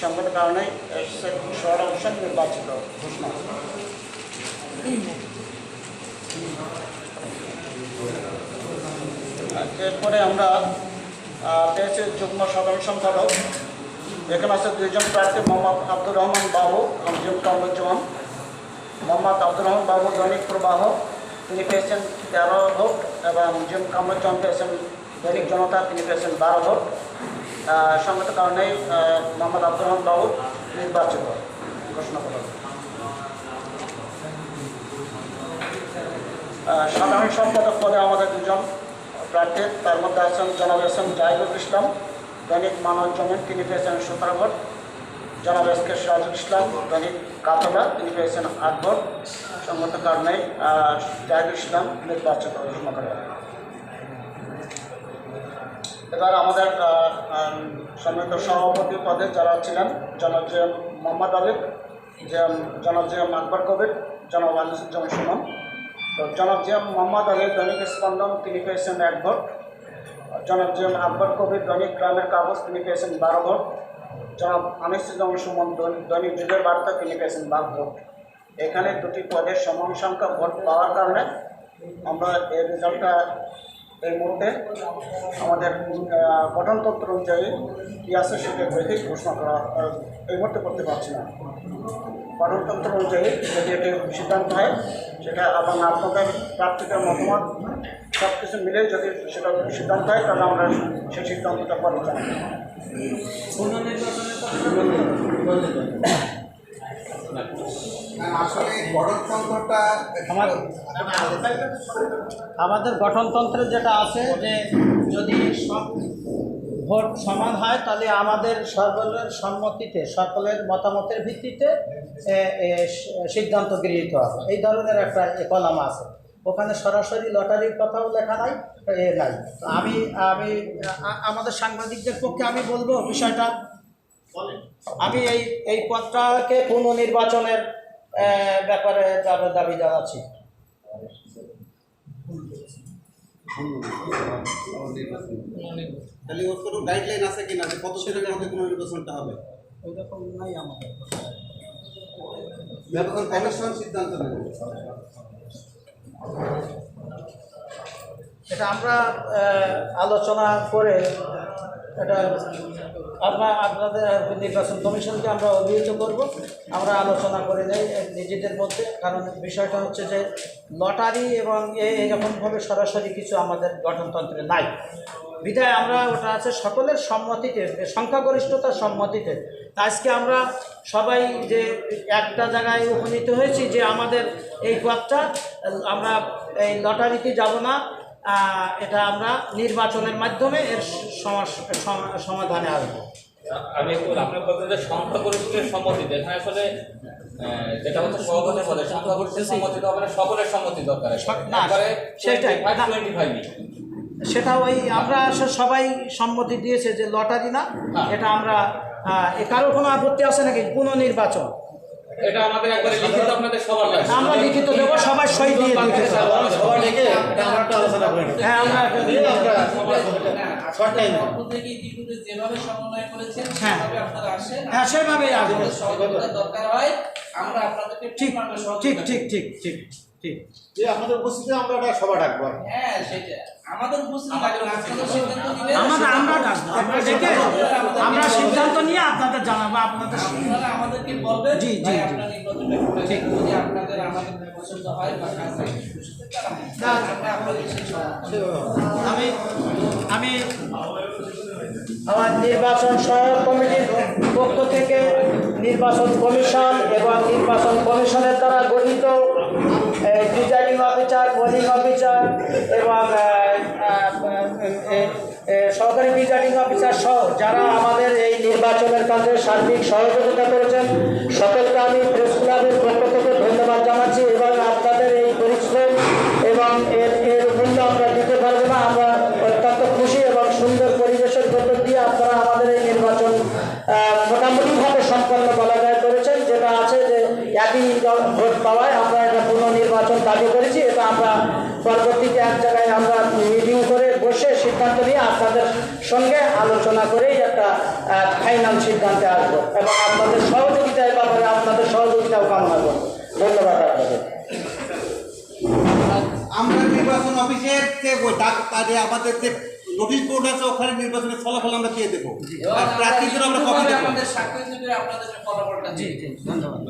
সংবাদ কারণে শহর অবসর নির্বাচিত ঘোষণা। এরপরে আমরা পেয়েছি যুগ্ম সাধারণ সম্পাদক। এখানে আছে দুইজন প্রার্থী, মোহাম্মদ আব্দুর রহমান বাবু জিম কামরুজ্জামান মোহাম্মদ আব্দুর রহমান বাবু দৈনিক প্রবাহ। তিনি পেয়েছেন তেরো ভোট এবং জিম কামরুজ্জামান পেয়েছেন দৈনিক জনতা, তিনি পেয়েছেন বারো ভোট। আহ, সঙ্গত কারণেই মোহাম্মদ আব্দুর রহমান বাবু নির্বাচিত ঘোষণা করা সাধারণ সম্পাদক পদে আমাদের দুজন প্রার্থী তার মধ্যে আছেন জনাব এস জাহিদুল ইসলাম দৈনিক মানব জমিন তিনি পেয়েছেন সতেরো ভোট। জনাব এস কে সিরাজুল ইসলাম দৈনিক কাতলা তিনি পেয়েছেন আট ভোট। সঙ্গত কারণে জাহিদুল ইসলাম নির্বাচিত ঘোষণা করা। এবার আমাদের আহ, সভাপতি পদে যারা ছিলেন জনাব মোহাম্মদ আলিফ যে আকবর কবির জনাব আনিসুজ্জামান সুমন। তো জনাব মোহাম্মদ আলী দৈনিক স্পন্দন তিনি পেয়েছেন এক ভোট। জনাব আকবর কবির দৈনিক গ্রামের কাগজ তিনি পেয়েছেন বারো ভোট। জনাব আনিসুজ্জামান সুমন দৈনিক যুগের বার্তা তিনি পেয়েছেন বারো ভোট। এখানে দুটি পদের সমান সংখ্যা ভোট পাওয়ার কারণে আমরা এই রেজাল্টটা এই মুহূর্তে আমাদের গঠনতন্ত্র অনুযায়ী কী আছে সেটা দেখে ঘোষণা করা এই মুহূর্তে করতে পারছি না। গঠনতন্ত্র অনুযায়ী যদি এটি সিদ্ধান্ত হয়, সেটা এবং আপনাদের প্রার্থীদের মতামত সব কিছু মিলে যদি সেটা সিদ্ধান্ত হয়, তাহলে আমরা সেই সিদ্ধান্তটা পরে জানাব আমাদের গঠনতন্ত্রে যেটা আছে যে যদি সব ভোট সমান হয়, তাহলে আমাদের সকলের সম্মতিতে, সকলের মতামতের ভিত্তিতে সিদ্ধান্ত গৃহীত হবে। এই ধরনের একটা কলাম আছে। ওখানে সরাসরি লটারির কথাও লেখা নাই, এ, নাই। আমি আমি আমাদের সাংবাদিকদের পক্ষে আমি বলব বিষয়টা। আমি এই এই পদটাকে পুনর্নির্বাচনের ব্যাপারে দাবি দাবি জানাচ্ছি তাহলে ওর কোনো গাইডলাইন আছে কিনা যে কত মধ্যে কোনো নির্বাচনটা হবে? ওইরকম নাই আমাদের কমিশন সিদ্ধান্ত নেবে। এটা আমরা আলোচনা করে এটা আপনার আপনাদের নির্বাচন কমিশনকে আমরা অভিহিত করব। আমরা আলোচনা করে যাই নিজেদের মধ্যে, কারণ বিষয়টা হচ্ছে যে লটারি এবং এরকমভাবে সরাসরি কিছু আমাদের গঠনতন্ত্রে নাই। বিধায় আমরা ওটা আছে সকলের সম্মতিতে, সংখ্যাগরিষ্ঠতার সম্মতিতে। আজকে আমরা সবাই যে একটা জায়গায় উপনীত হয়েছি যে আমাদের এই পথটা, আমরা এই লটারিতে যাব না। এটা আমরা নির্বাচনের মাধ্যমে এর সমাধানে আসব। আমি আপনার বলতে সংখ্যাগরিষ্ঠের সম্মতি এখানে আসলে যেটা হচ্ছে সভাপতি পদে সংখ্যাগরিষ্ঠের সম্মতি তো হবে না সকলের সম্মতি দরকার সেটাই। সেটা ওই আমরা আসলে সবাই সম্মতি দিয়েছে যে লটারি না হ্যাঁ। এটা আমরা এ কারও কোনো আপত্তি আছে নাকি? পুনর্নির্বাচন। এটা আমাদের একবারে লিখিত আপনাদের সবার লাগবে আমরা লিখিত দেবো সবাই সই দিয়ে দিতে সবাই ডেকে এটা আমরা একটু আলোচনা করে হ্যাঁ আমরা শর্ট টাইম পক্ষ ইতিপূর্বে যেভাবে সমন্বয় করেছেন হ্যাঁ। সেভাবে আপনারা আসেন। হ্যাঁ সেভাবেই আসবে। সহযোগিতা দরকার হয়। আমরা আপনাদেরকে ঠিক ঠিক ঠিক ঠিক ঠিক। ঠিক যে আপনাদের উপস্থিতি আমরা একটা সভা ডাকবো হ্যাঁ সেটা আমাদের উপস্থিতি আমরা আমরা ডাকবো আমরা ডেকে আমরা সিদ্ধান্ত নিয়ে আপনাদের জানাব আপনাদের আমাদেরকে বলবেন জি, জি, ঠিক। যদি আপনাদের আমাদের পছন্দ হয় বা আমি আমি আমার নির্বাচন সহায়ক কমিটির পক্ষ থেকে নির্বাচন কমিশন এবং নির্বাচন কমিশনের দ্বারা গঠিত প্রিজাইডিং অফিসার পোলিং অফিসার এবং সহকারী প্রিজাইডিং অফিসার সহ যারা আমাদের এই নির্বাচনের কাজে সার্বিক সহযোগিতা করেছেন, সকলকে আমি প্রেস ক্লাবের পক্ষ থেকে ধন্যবাদ জানাচ্ছি এবং আপনাদের এই পরিশ্রম এবং এর একই দল ভোট পাওয়ায় আমরা এটা পুনর্নির্বাচন দাবি করেছি। এটা আমরা পরবর্তীতে এক জায়গায় আমরা মিটিং করে বসে সিদ্ধান্ত নিয়ে আপনাদের সঙ্গে আলোচনা করেই একটা ফাইনাল সিদ্ধান্তে আসব এবং আপনাদের সহযোগিতার ব্যাপারে আপনাদের সহযোগিতাও কামনা করব। ধন্যবাদ আপনাদের। আমরা নির্বাচন অফিসের যে ডাক কাজে আমাদের যে নোটিশ বোর্ড আছে ওখানে নির্বাচনের ফলাফল আমরা দিয়ে দেবো। আর প্রার্থীদের আমরা কপি দেবো। আমাদের স্বাক্ষর দিবে আপনাদের ফলাফলটা জি জি ধন্যবাদ।